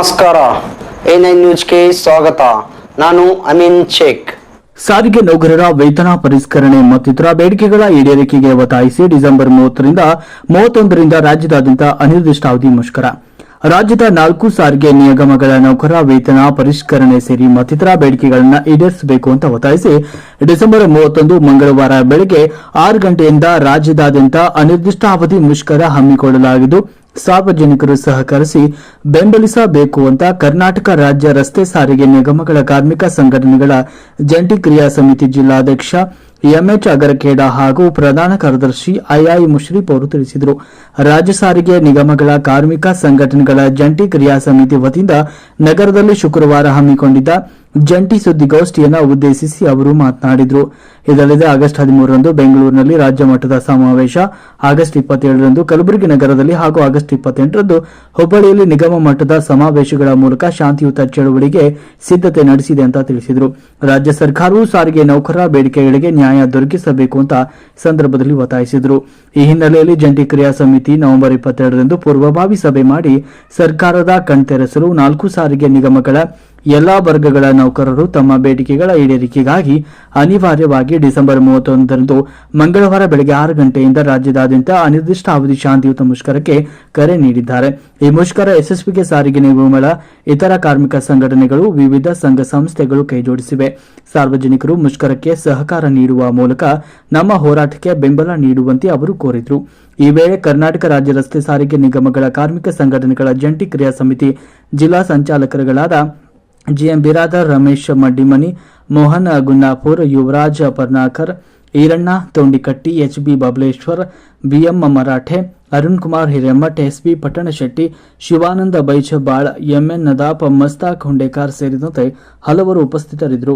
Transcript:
ನಮಸ್ಕಾರ. A nine ನ್ಯೂಸ್ಗೆ ಸ್ವಾಗತ. ನಾನು ಅಮೀನ್ ಶೇಖ್. ಸಾರಿಗೆ ನೌಕರರ ವೇತನ ಪರಿಷ್ಕರಣೆ ಮತ್ತಿತರ ಬೇಡಿಕೆಗಳ ಈಡೇರಿಕೆಗೆ ಒತ್ತಾಯಿಸಿ ಡಿಸೆಂಬರ್ ಮೂವತ್ತರಿಂದ ಮೂವತ್ತೊಂದರಿಂದ ರಾಜ್ಯದಾದ್ಯಂತ ಅನಿರ್ದಿಷ್ಟಾವಧಿ ಮುಷ್ಕರ. ರಾಜ್ಯದ ನಾಲ್ಕು ಸಾರಿಗೆ ನಿಗಮಗಳ ನೌಕರ ವೇತನ ಪರಿಷ್ಕರಣೆ ಸೇರಿ ಮತ್ತಿತರ ಬೇಡಿಕೆಗಳನ್ನು ಈಡೇರಿಸಬೇಕು ಅಂತ ಒತ್ತಾಯಿಸಿ ಡಿಸೆಂಬರ್ ಮೂವತ್ತೊಂದು ಮಂಗಳವಾರ ಬೆಳಗ್ಗೆ ಆರು ಗಂಟೆಯಿಂದ ರಾಜ್ಯದಾದ್ಯಂತ ಅನಿರ್ದಿಷ್ಟಾವಧಿ ಮುಷ್ಕರ ಹಮ್ಮಿಕೊಳ್ಳಲಾಗಿದ್ದು ಸಾರ್ವಜನಿಕರು ಸಹಕರಿಸಿ ಬೆಂಬಲಿಸಬೇಕು ಅಂತ ಕರ್ನಾಟಕ ರಾಜ್ಯ ರಸ್ತೆ ಸಾರಿಗೆ ನಿಗಮಗಳ ಕಾರ್ಮಿಕ ಸಂಘಟನೆಗಳ ಜಂಟಿ ಕ್ರಿಯಾ ಸಮಿತಿ ಜಿಲ್ಲಾಧ್ಯಕ್ಷ ಎಂಎಚ್ ಅಗರಖೇಡ ಹಾಗೂ ಪ್ರಧಾನ ಕಾರ್ಯದರ್ಶಿ ಐಐ ಮುಶ್ರೀಫ್ ಅವರು ತಿಳಿಸಿದರು. ರಾಜ್ಯ ಸಾರಿಗೆ ನಿಗಮಗಳ ಕಾರ್ಮಿಕ ಸಂಘಟನೆಗಳ ಜಂಟಿ ಕ್ರಿಯಾ ಸಮಿತಿ ವತಿಯಿಂದ ನಗರದಲ್ಲಿ ಶುಕ್ರವಾರ ಹಮ್ಮಿಕೊಂಡಿದ್ದ ಜಂಟಿ ಸುದ್ದಿಗೋಷ್ಠಿಯನ್ನು ಉದ್ದೇಶಿಸಿ ಅವರು ಮಾತನಾಡಿದರು. ಇದಲ್ಲದೆ ಆಗಸ್ಟ್ ಹದಿಮೂರರಂದು ಬೆಂಗಳೂರಿನಲ್ಲಿ ರಾಜ್ಯ ಮಟ್ಟದ ಸಮಾವೇಶ, ಆಗಸ್ಟ್ ಇಪ್ಪತ್ತೇಳರಂದು ಕಲಬುರಗಿ ನಗರದಲ್ಲಿ ಹಾಗೂ ಆಗಸ್ಟ್ ಇಪ್ಪತ್ತೆಂಟರಂದು ಹುಬ್ಬಳ್ಳಿಯಲ್ಲಿ ನಿಗಮ ಮಟ್ಟದ ಸಮಾವೇಶಗಳ ಮೂಲಕ ಶಾಂತಿಯುತ ಚಳುವಳಿಗೆ ಸಿದ್ಧತೆ ನಡೆಸಿದೆ ಅಂತ ತಿಳಿಸಿದರು. ರಾಜ್ಯ ಸರ್ಕಾರವು ಸಾರಿಗೆ ನೌಕರರ ಬೇಡಿಕೆಗಳಿಗೆ ನ್ಯಾಯ ದೊರಕಿಸಬೇಕು ಅಂತ ಸಂದರ್ಭದಲ್ಲಿ ಒತ್ತಾಯಿಸಿದರು. ಈ ಹಿನ್ನೆಲೆಯಲ್ಲಿ ಜಂಟಿ ಕ್ರಿಯಾ ಸಮಿತಿ ನವೆಂಬರ್ ಇಪ್ಪತ್ತೆರಡರಂದು ಪೂರ್ವಭಾವಿ ಸಭೆ ಮಾಡಿ ಸರ್ಕಾರದ ಕಣ್ತೆರೆಸಲು ನಾಲ್ಕು ಸಾರಿಗೆ ನಿಗಮಗಳ ಎಲ್ಲಾ ವರ್ಗಗಳ ನೌಕರರು ತಮ್ಮ ಬೇಡಿಕೆಗಳ ಈಡೇರಿಕೆಗಾಗಿ ಅನಿವಾರ್ಯವಾಗಿ ಡಿಸೆಂಬರ್ ಮೂವತ್ತೊಂದರಂದು ಮಂಗಳವಾರ ಬೆಳಗ್ಗೆ ಆರು ಗಂಟೆಯಿಂದ ರಾಜ್ಯದಾದ್ಯಂತ ಅನಿರ್ದಿಷ್ಟ ಅವಧಿ ಶಾಂತಿಯುತ ಮುಷ್ಕರಕ್ಕೆ ಕರೆ ನೀಡಿದ್ದಾರೆ. ಈ ಮುಷ್ಕರ ಯಶಸ್ವಿಗೆ ಸಾರಿಗೆ ನಿಗಮಗಳ ಇತರ ಕಾರ್ಮಿಕ ಸಂಘಟನೆಗಳು, ವಿವಿಧ ಸಂಘ ಸಂಸ್ಥೆಗಳು ಕೈಜೋಡಿಸಿವೆ. ಸಾರ್ವಜನಿಕರು ಮುಷ್ಕರಕ್ಕೆ ಸಹಕಾರ ನೀಡುವ ಮೂಲಕ ನಮ್ಮ ಹೋರಾಟಕ್ಕೆ ಬೆಂಬಲ ನೀಡುವಂತೆ ಅವರು ಕೋರಿದರು. ಈ ವೇಳೆ ಕರ್ನಾಟಕ ರಾಜ್ಯ ರಸ್ತೆ ಸಾರಿಗೆ ನಿಗಮಗಳ ಕಾರ್ಮಿಕ ಸಂಘಟನೆಗಳ ಜಂಟಿ ಕ್ರಿಯಾ ಸಮಿತಿ ಜಿಲ್ಲಾ ಸಂಚಾಲಕರುಗಳಾದ G M Biradar, Ramesh Maddimani, Mohan Gunnapur Yuvaraj Parnakar, Iranna Tondikatti H B Babaleshwar, B M Marathe, Arun Kumar Hiremath S B Pattanashetti, Shivananda Baijabal, M N Nadap, Mastak Hundekar ಸೇರಿದಂತೆ ಹಲವರು ಉಪಸ್ಥಿತರಿದ್ದರು.